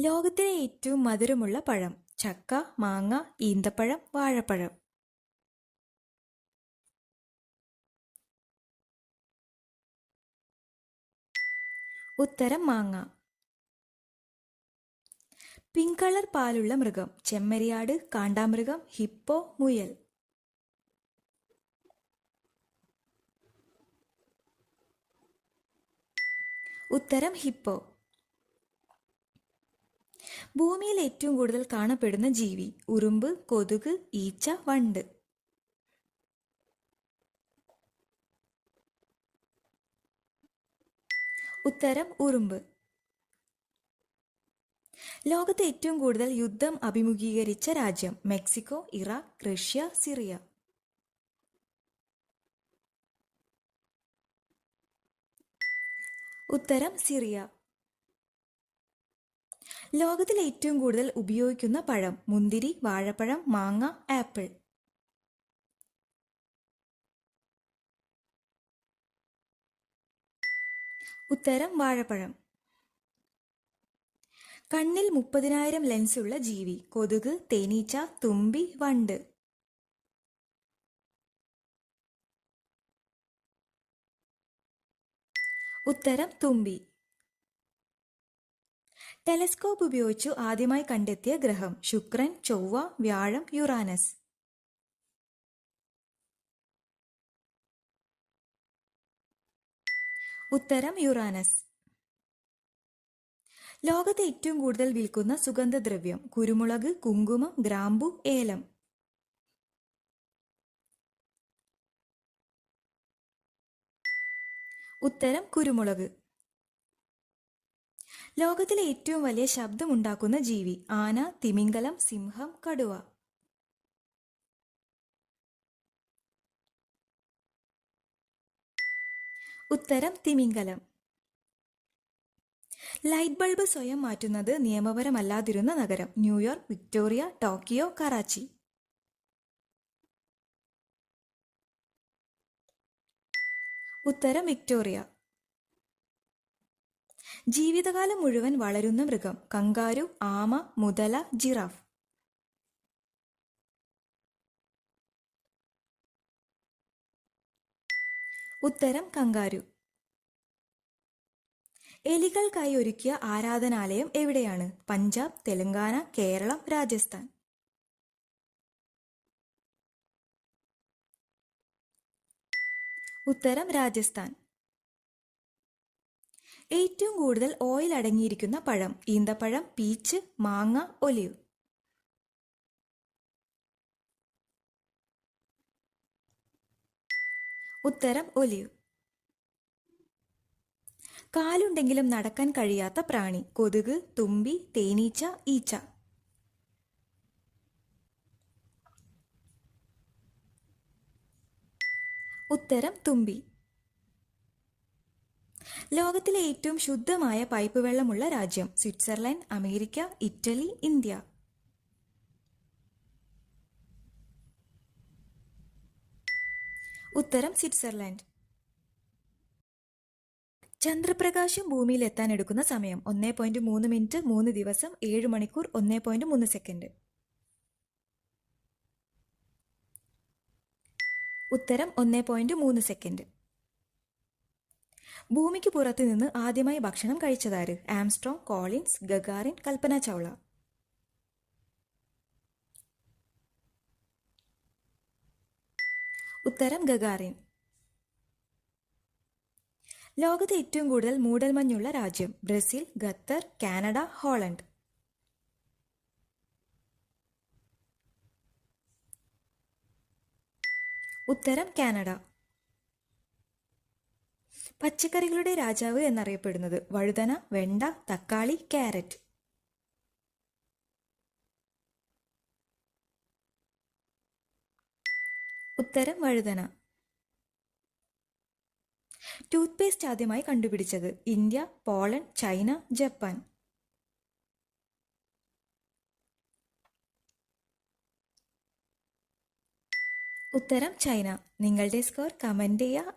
ലോകത്തിലെ ഏറ്റവും മധുരമുള്ള പഴം ചക്ക മാങ്ങ ഈന്തപ്പഴം വാഴപ്പഴം. ഉത്തരം മാങ്ങ. പിങ്ക് കളർ പാലുള്ള മൃഗം ചെമ്മരിയാട് കാണ്ടാമൃഗം ഹിപ്പോ മുയൽ. ഉത്തരം ഹിപ്പോ. ഭൂമിയിൽ ഏറ്റവും കൂടുതൽ കാണപ്പെടുന്ന ജീവി ഉറുമ്പ് കൊതുക് ഈച്ച വണ്ട്. ഉത്തരം ഉറുമ്പ്. ലോകത്ത് ഏറ്റവും കൂടുതൽ യുദ്ധം അഭിമുഖീകരിച്ച രാജ്യം മെക്സിക്കോ ഇറാഖ് റഷ്യ സിറിയ. ഉത്തരം സിറിയ. ലോകത്തിൽ ഏറ്റവും കൂടുതൽ ഉപയോഗിക്കുന്ന പഴം മുന്തിരി വാഴപ്പഴം മാങ്ങ ആപ്പിൾ. ഉത്തരം വാഴപ്പഴം. കണ്ണിൽ മുപ്പതിനായിരം ഉള്ള ജീവി കൊതുക് തേനീച്ച തുമ്പി വണ്ട്. ഉത്തരം തുമ്പി. ടെലസ്കോപ്പ് ഉപയോഗിച്ചു ആദ്യമായി കണ്ടെത്തിയ ഗ്രഹം ശുക്രൻ ചൊവ്വ വ്യാഴം യുറാനസ്. ഉത്തരം യുറാനസ്. ലോകത്ത് ഏറ്റവും കൂടുതൽ വിൽക്കുന്ന സുഗന്ധദ്രവ്യം കുരുമുളക് കുങ്കുമം ഗ്രാമ്പു ഏലം. ഉത്തരം കുരുമുളക്. ലോകത്തിലെ ഏറ്റവും വലിയ ശബ്ദമുണ്ടാക്കുന്ന ജീവി ആന തിമിംഗലം സിംഹം കടുവ. ഉത്തരം തിമിംഗലം. ലൈറ്റ് ബൾബ് സ്വയം മാറ്റുന്നത് നിയമപരമല്ലാതിരുന്ന നഗരം. New York Victoria Tokyo Karachi. ഉത്തരം വിക്ടോറിയ. ജീവിതകാലം മുഴുവൻ വളരുന്ന മൃഗം. കങ്കാരു ആമ മുതല ജിറാഫ്. ഉത്തരം കങ്കാരു. എലികൾക്കായി ഒരുക്കിയ ആരാധനാലയം എവിടെയാണ്? പഞ്ചാബ് തെലങ്കാന കേരളം രാജസ്ഥാൻ. ഉത്തരം രാജസ്ഥാൻ. ഏറ്റവും കൂടുതൽ ഓയിൽ അടങ്ങിയിരിക്കുന്ന പഴം ഈന്തപ്പഴം പീച്ച് മാങ്ങ ഒലിവ്. ഉത്തരം ഒലിവ്. കാലുണ്ടെങ്കിലും നടക്കാൻ കഴിയാത്ത പ്രാണി കൊതുക് തുമ്പി തേനീച്ച ഈച്ച. ഉത്തരം തുമ്പി. ലോകത്തിലെ ഏറ്റവും ശുദ്ധമായ പൈപ്പ് വെള്ളമുള്ള രാജ്യം സ്വിറ്റ്സർലൻഡ് അമേരിക്ക ഇറ്റലി ഇന്ത്യ. ഉത്തരം സ്വിറ്റ്സർലൻഡ്. ചന്ദ്രപ്രകാശം ഭൂമിയിൽ എത്താൻ എടുക്കുന്ന സമയം ഒന്നേ പോയിന്റ് മൂന്ന് മിനിറ്റ് മൂന്ന് ദിവസം ഏഴ് മണിക്കൂർ ഒന്നേ പോയിന്റ് മൂന്ന് സെക്കൻഡ്. ഉത്തരം ഒന്നേ പോയിന്റ് മൂന്ന് സെക്കൻഡ്. ഭൂമിക്ക് പുറത്തു നിന്ന് ആദ്യമായി ഭക്ഷണം കഴിച്ചതാര്? Armstrong Collins Gagarin Kalpana Chawla. ഉത്തരം ഗഗാറിൻ. ലോകത്ത് ഏറ്റവും കൂടുതൽ മൂടൽമഞ്ഞുള്ള രാജ്യം ബ്രസീൽ ഖത്തർ കാനഡ ഹോളണ്ട്. ഉത്തരം കാനഡ. പച്ചക്കറികളുടെ രാജാവ് എന്നറിയപ്പെടുന്നത് വഴുതന വെണ്ട തക്കാളി ക്യാരറ്റ്. ഉത്തരം വഴുതന. ടൂത്ത് പേസ്റ്റ് ആദ്യമായി കണ്ടുപിടിച്ചത് ഇന്ത്യ പോളണ്ട് ചൈന ജപ്പാൻ. ഉത്തരം ചൈന. നിങ്ങളുടെ സ്കോർ കമന്റ് ചെയ്യുക.